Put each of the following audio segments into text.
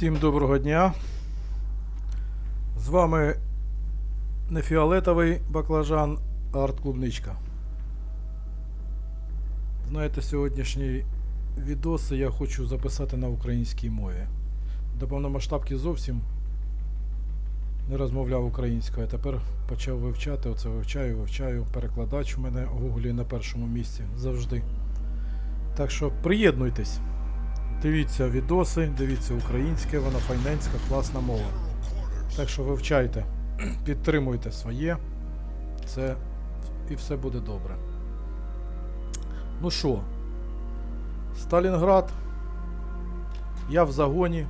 Всім доброго дня. З вами не фіолетовий баклажан, арт-клубничка. Знаєте, сьогоднішні відоси я хочу записати на українській мові. До повномасштабки зовсім не розмовляв українською, а тепер почав вивчати. Оце вивчаю, вивчаю. Перекладач у мене в гуглі на першому місці завжди. Так що приєднуйтесь. Дивіться відоси, дивіться українське, вона файненська, класна мова. Так що вивчайте, підтримуйте своє. Це і все буде добре. Ну що, Сталінград. Я в загоні.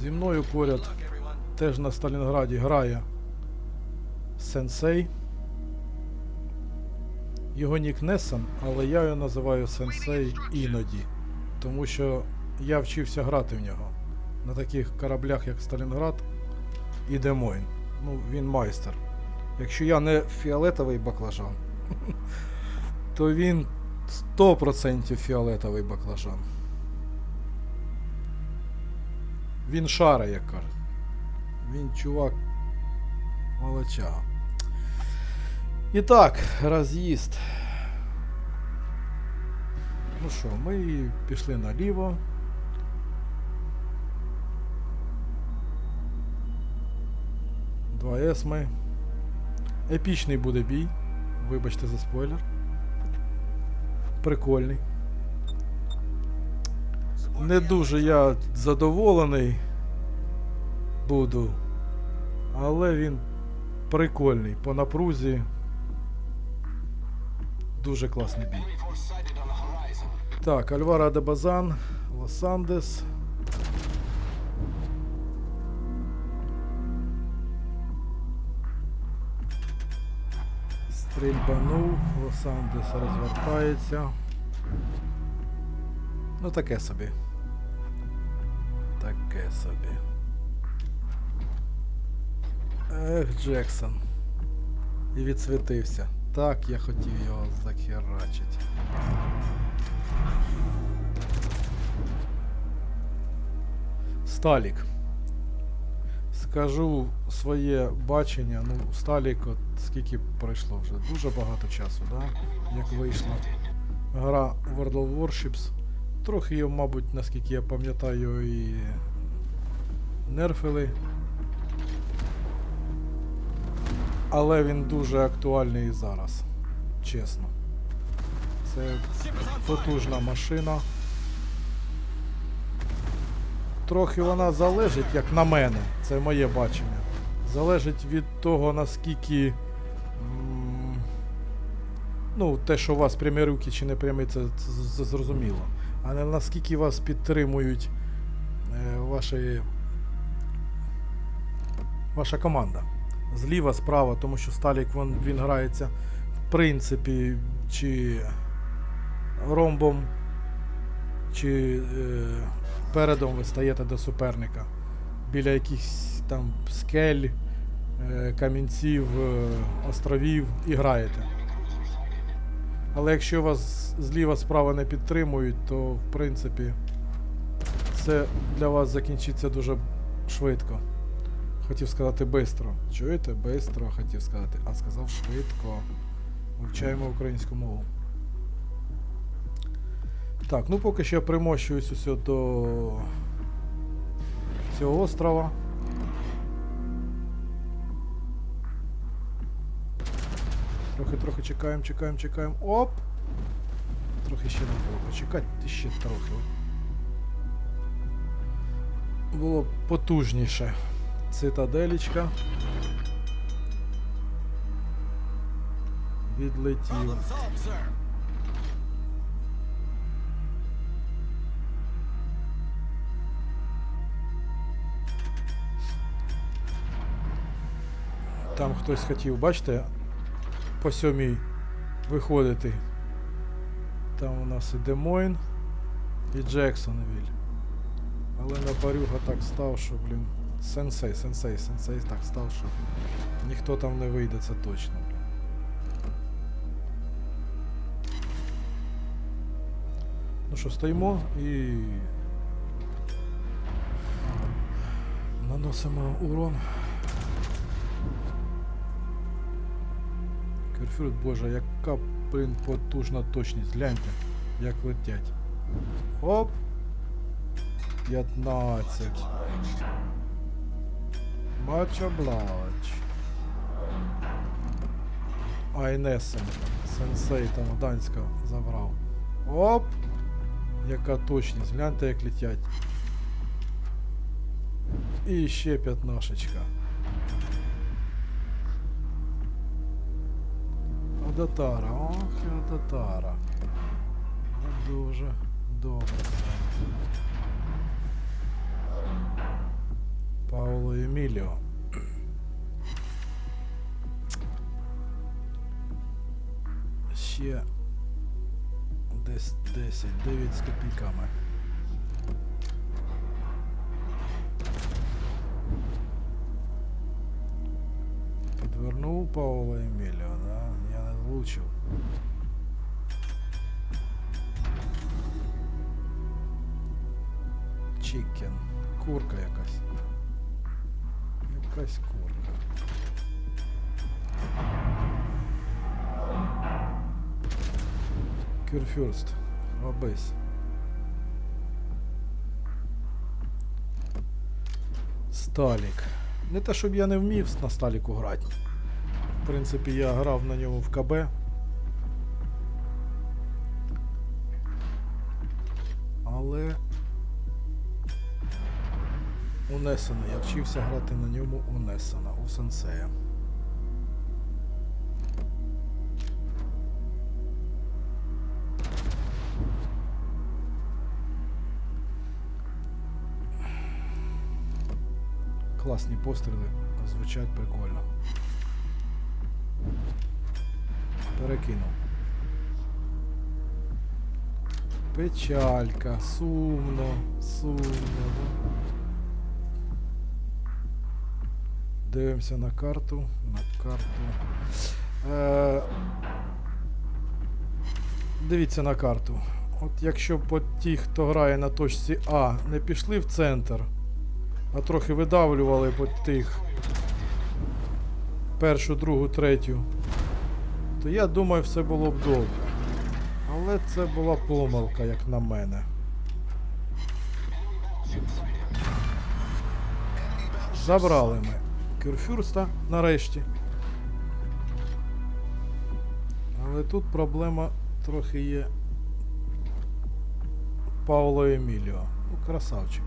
Зі мною поряд теж на Сталінграді грає Сенсей. Його нік Нессан, але я його називаю Сенсей іноді. Тому що я вчився грати в нього на таких кораблях, як Сталінград і Демойн. Ну, він майстер. Якщо я не фіолетовий баклажан, то він 100% фіолетовий баклажан. Він шара, як кажуть. Він чувак молодчага. І так, роз'їзд. Ну що, ми пішли наліво. Два есми. Епічний буде бій. Вибачте за спойлер. Прикольний. Не дуже я задоволений буду. Але він прикольний. По напрузі. Дуже класний бій. Так, Альвара де Базан, Лос-Андес. Стрільбанув, Лос-Андес розвертається. Ну таке собі. Таке собі. Ех, Джексон. І відсвітився. Так, я хотів його захерачити. Сталік. Скажу своє бачення. Ну, Сталік, от скільки пройшло вже? Дуже багато часу, да? як вийшла гра World of Warships. Трохи мабуть, наскільки я пам'ятаю, і нерфили. Але він дуже актуальний і зараз. Чесно. Це потужна машина. Трохи вона залежить, як на мене, це моє бачення. Залежить від того, наскільки. Ну, те, що у вас прямі руки чи не прямі, це, це зрозуміло. А не наскільки вас підтримують е, ваші, ваша команда зліва, справа, тому що Сталік він, він грається в принципі чи ромбом, чи е, передом ви стаєте до суперника біля якихось там скель, е, камінців, е, островів і граєте. Але якщо вас зліва справа не підтримують, то в принципі це для вас закінчиться дуже швидко. Хотів сказати бистро. Чуєте? Бистро хотів сказати, а сказав швидко. Вивчаємо українську мову. Так, ну поки що я примощуюсь усе до цього острова. Трохи, трохи чекаємо, чекаємо, чекаємо. Оп! Трохи ще не було. Почекати ще трохи. Було потужніше. Цитаделічка. Відлетів. Там хтось хотів, бачите, по сьомій виходити. Там у нас і Демойн, і Джексонвіль. Але на парюга так став, що, блін. Сенсей, сенсей, сенсей так став, що ніхто там не вийде, це точно. Ну що, стоїмо і. Наносимо урон. Керфюрт, боже, яка блин, потужна точність. Гляньте, як летять. Оп! 15. Much oblige. Айнесен. Сенсей там Гданська забрав. Оп! Яка точність. Гляньте, як летять. І ще п'ятнашечка. Одатара, ох, і Одатара. Не дуже добре. Пауло Еміліо. Ще десь 10, 9 з копійками. Підвернув Пауло Еміліо, да? Я не влучив. Чікен. Курка якась. Якась курка. Кюрфюрст. Лабись. Сталік. Не те, щоб я не вмів на Сталіку грати. В принципі, я грав на ньому в КБ. Але у. Я вчився грати на ньому у Несена, у сенсея. Класні постріли, звучать прикольно. Перекинув. Печалька, сумно, сумно. Дивимося на карту. На карту. Е, дивіться на карту. От якщо по ті, хто грає на точці А, не пішли в центр, а трохи видавлювали по тих першу, другу, третю, то я думаю, все було б добре. Але це була помилка, як на мене. Забрали ми Кюрфюрста нарешті. Але тут проблема трохи є. Пауло Еміліо. Ну, красавчик.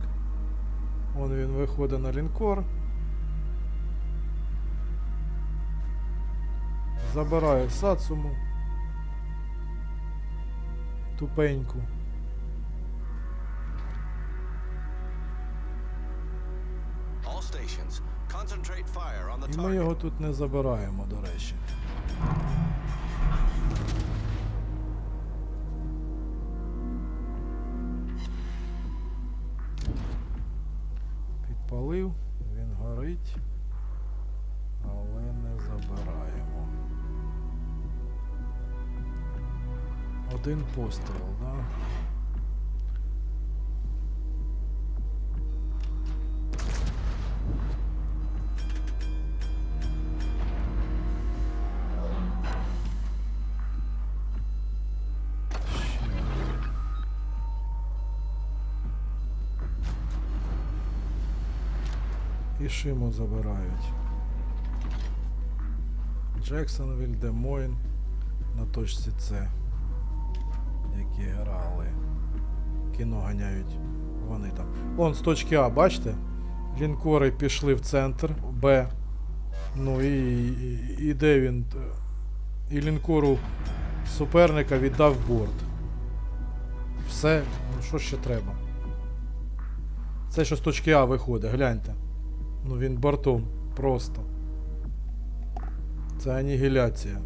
Вон він виходить на лінкор. Забирає Сацуму. Тупеньку. І ми його тут не забираємо, до речі. Підпалив, він горить, але не забираємо. Один постріл, да? І Шиму забирають. Джексонвіль, Демойн на точці С, які грали. Кіно ганяють вони там. Вон з точки А, бачите? Лінкори пішли в центр Б. Ну і, і, і де він? І лінкору суперника віддав борт. Все, ну що ще треба? Це що з точки А виходить, гляньте. Ну він бортом просто. Це анігіляція.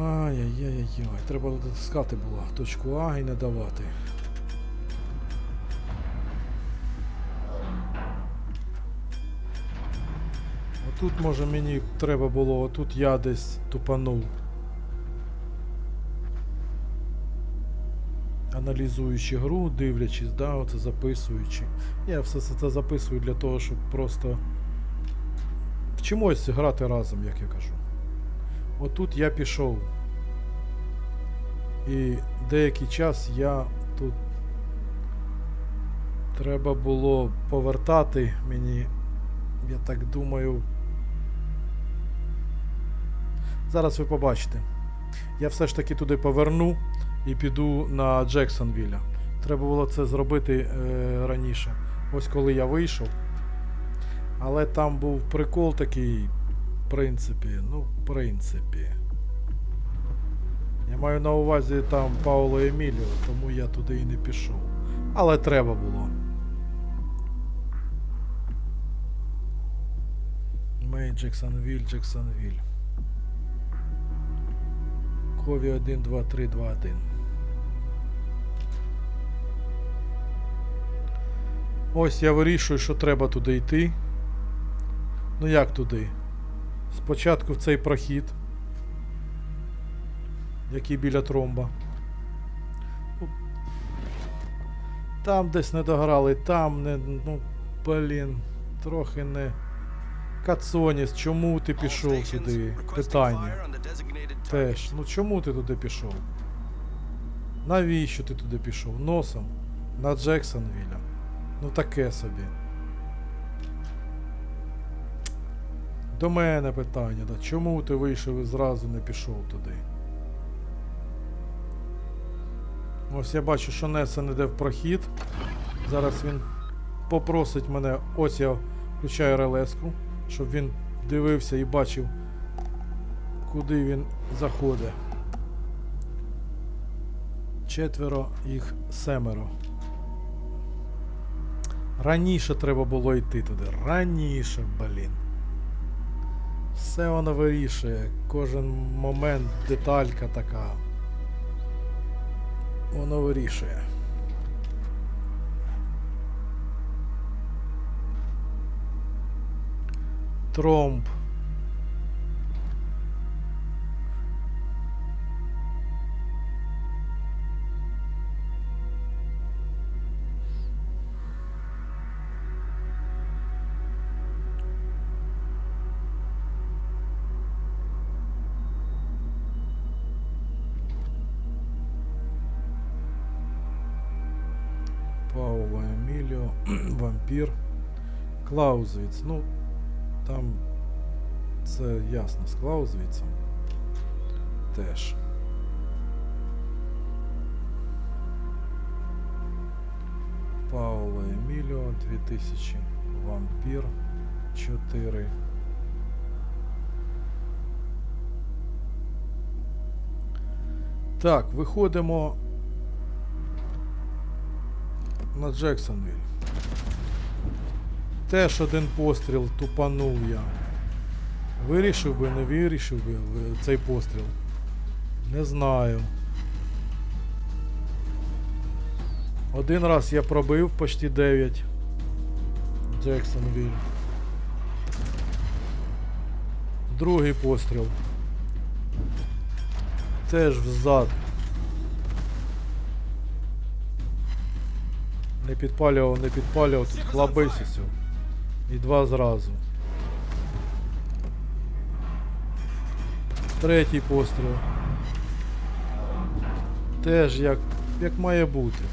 Ай-яй-яй-яй. Треба дотискати було точку А і не давати. Тут, може, мені треба було, тут я десь тупанув. Аналізуючи гру, дивлячись, да, оце записуючи. Я все це записую для того, щоб просто вчимось грати разом, як я кажу. Отут я пішов. І деякий час я тут треба було повертати мені, я так думаю. Зараз ви побачите. Я все ж таки туди поверну і піду на Джексонвілля. Треба було це зробити е, раніше. Ось коли я вийшов. Але там був прикол такий, в принципі, ну, в принципі. Я маю на увазі там Пауло Еміліо, тому я туди і не пішов. Але треба було. Мей Джексонвіль, Джексонвіль. Кові 1, 2, 3, 2, 1. Ось я вирішую, що треба туди йти. Ну як туди? Спочатку в цей прохід, який біля тромба. Ну, Там десь не дограли, там не. Ну, блін, трохи не. Кацоніс, чому ти пішов туди? Питання. Теж. Ну чому ти туди пішов? Навіщо ти туди пішов? Носом? На Джексонвілля. Ну таке собі. До мене питання, да. чому ти вийшов і зразу не пішов туди? Ось я бачу, що Несен іде в прохід. Зараз він попросить мене. Ось я включаю релеску, щоб він дивився і бачив, куди він заходить. Четверо, їх семеро. Раніше треба було йти туди. Раніше, блін. Все воно вирішує. Кожен момент, деталька така. Воно вирішує. Тромб. Пауло Еміліо, вампір. Клаузвіц. Ну, там це ясно з Клаузвіцем. Теж. Пауло Еміліо 2000. Вампір 4. Так, виходимо на Джексонвіль. Теж один постріл тупанув я. Вирішив би, не вирішив би цей постріл. Не знаю. Один раз я пробив почти 9. Джексонвіль. Другий постріл. Теж взад. Не підпалював, не підпалював, тут хлабисісю. І два зразу. Третій постріл. Теж як, як має бути.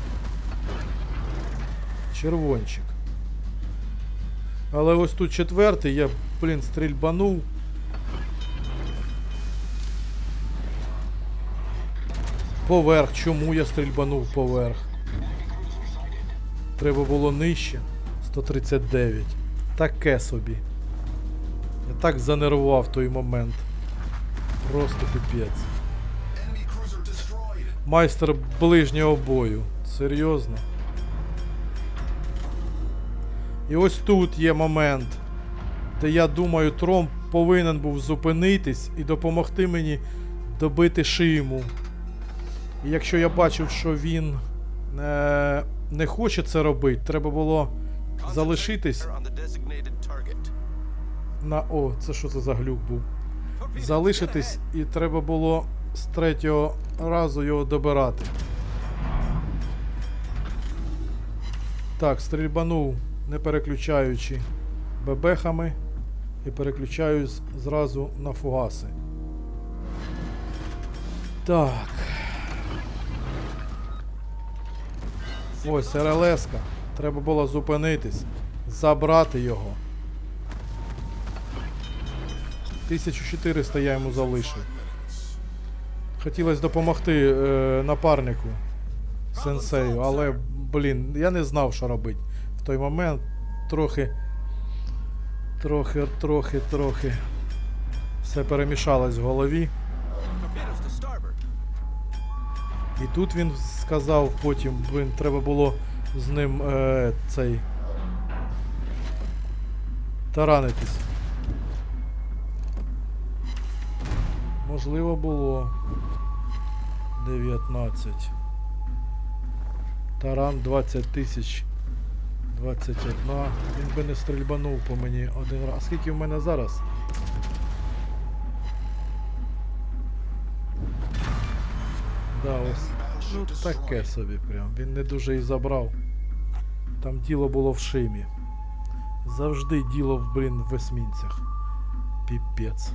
Червончик. Але ось тут четвертий, я, блін, стрільбанув. Поверх. Чому я стрільбанув поверх? Треба було нижче. 139. Таке собі. Я так занервував той момент. Просто піпець. Майстер ближнього бою. Серйозно. І ось тут є момент, де я думаю, Тромп повинен був зупинитись і допомогти мені добити шиму. І якщо я бачив, що він е, не хоче це робити, треба було залишитись на. О, це що це за глюк був? Залишитись і треба було з третього разу його добирати. Так, стрільбанув, не переключаючи бебехами і переключаюсь зразу на фугаси. Так. Ось РЛС-ка. Треба було зупинитись, забрати його. 1400 я йому залишив. Хотілося допомогти е, напарнику сенсею, але, блін, я не знав, що робити. В той момент трохи. Трохи, трохи, трохи. Все перемішалось в голові. І тут він сказав потім, блин, треба було з ним е, цей. Таранитись. Можливо було 19. Таран 20 тисяч. 21. Він би не стрільбанув по мені один раз. Скільки в мене зараз? Да, ось. Ну таке собі прям. Він не дуже і забрав. Там діло було в шимі. Завжди діло в, блін, в есмінцях. Піпець.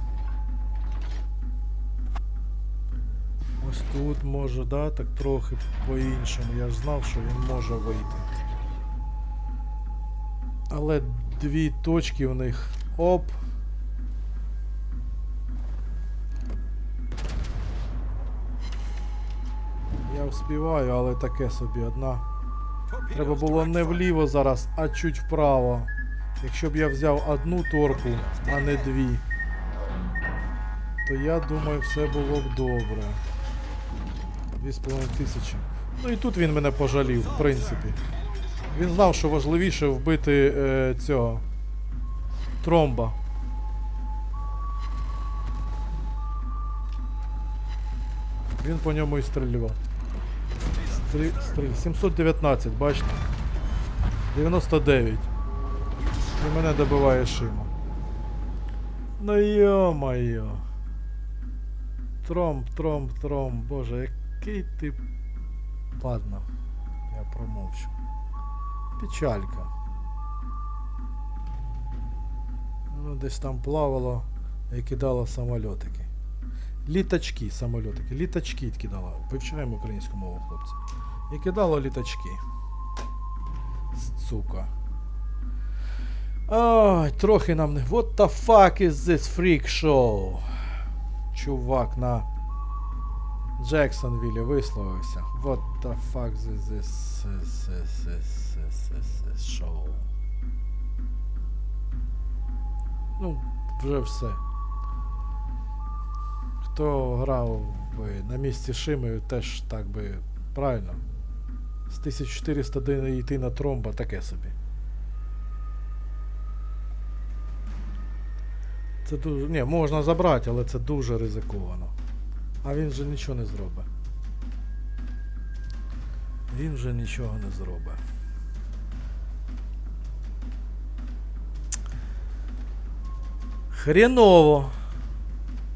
Ось тут може, да, так трохи по-іншому. Я ж знав, що він може вийти. Але дві точки у них. Оп. Вспіваю, але таке собі одна. Треба було не вліво зараз, а чуть вправо. Якщо б я взяв одну торпу, а не дві, то я думаю, все було б добре. Дві з половиною тисячі. Ну і тут він мене пожалів, в принципі. Він знав, що важливіше вбити е, цього тромба. Він по ньому і стрілював. Стрі... Стріль... 719, бачите? 99. І мене добиває Шима. Ну йо-моє. Тромб, тромб, тромб. Боже, який ти. Ладно, я промовчу. Печалька. Ну, десь там плавало і кидало самольотики. Літачки, самольотики. Літачки кидало. Вивчаємо українську мову, хлопці. І кидало літачки. Сука. Ой, трохи нам не. What the fuck is this freak show? Чувак на Джексонвілі висловився. What the fuck is this, this, this, this, this, this, this show? Ну, вже все. Хто грав би на місці Шими, теж так би правильно. З 1400 йти на тромба таке собі. Це дуже. Ні, можна забрати, але це дуже ризиковано. А він же нічого не зробить. Він вже нічого не зробить. Хреново.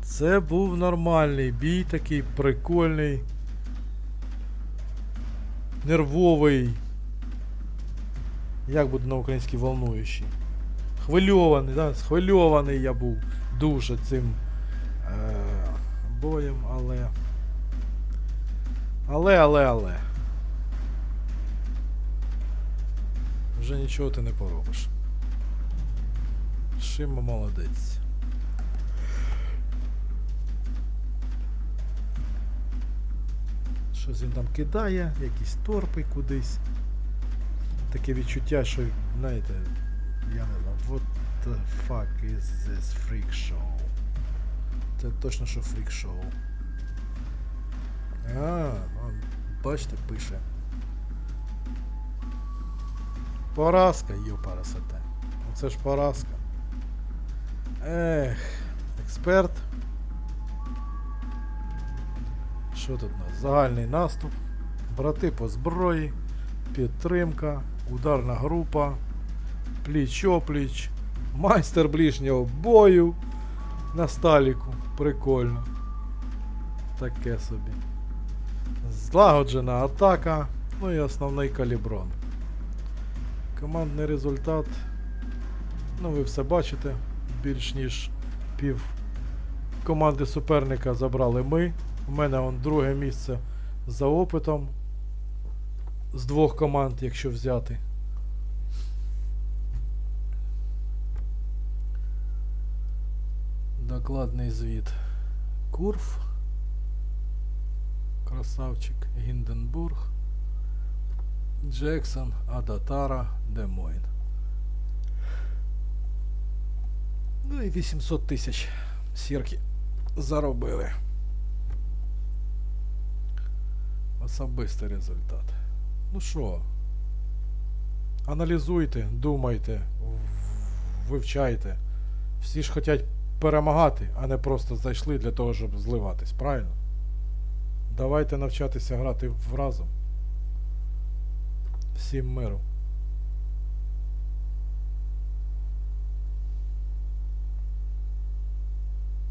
Це був нормальний бій, такий прикольний. Нервовий. Як буде на українській волнуючий? Хвильований, да? Схвильований я був дуже цим е- боєм, але. Але, але, але. Вже нічого ти не поробиш. Шима молодець. Щось він там кидає, якісь торпи кудись. Таке відчуття, що, знаєте, я не знаю, what the fuck is this freak show? Це точно що freak show. А, он, бачите, пише. Поразка, йопарасоте. Оце ж поразка. Ех, експерт. Що тут у нас? Загальний наступ, брати по зброї, підтримка, ударна група, пліч-опліч, Майстер ближнього бою на сталіку. Прикольно. Таке собі. Злагоджена атака. Ну і основний каліброн. Командний результат. Ну, ви все бачите. Більш ніж пів команди суперника забрали ми. У мене он друге місце за опитом. З двох команд, якщо взяти. Докладний звіт. Курф. Красавчик Гінденбург. Джексон, Адатара, Демойн. Ну і 800 тисяч сірки заробили. Особистий результат. Ну що? Аналізуйте, думайте, вивчайте. Всі ж хочуть перемагати, а не просто зайшли для того, щоб зливатись, правильно? Давайте навчатися грати разом. Всім миру.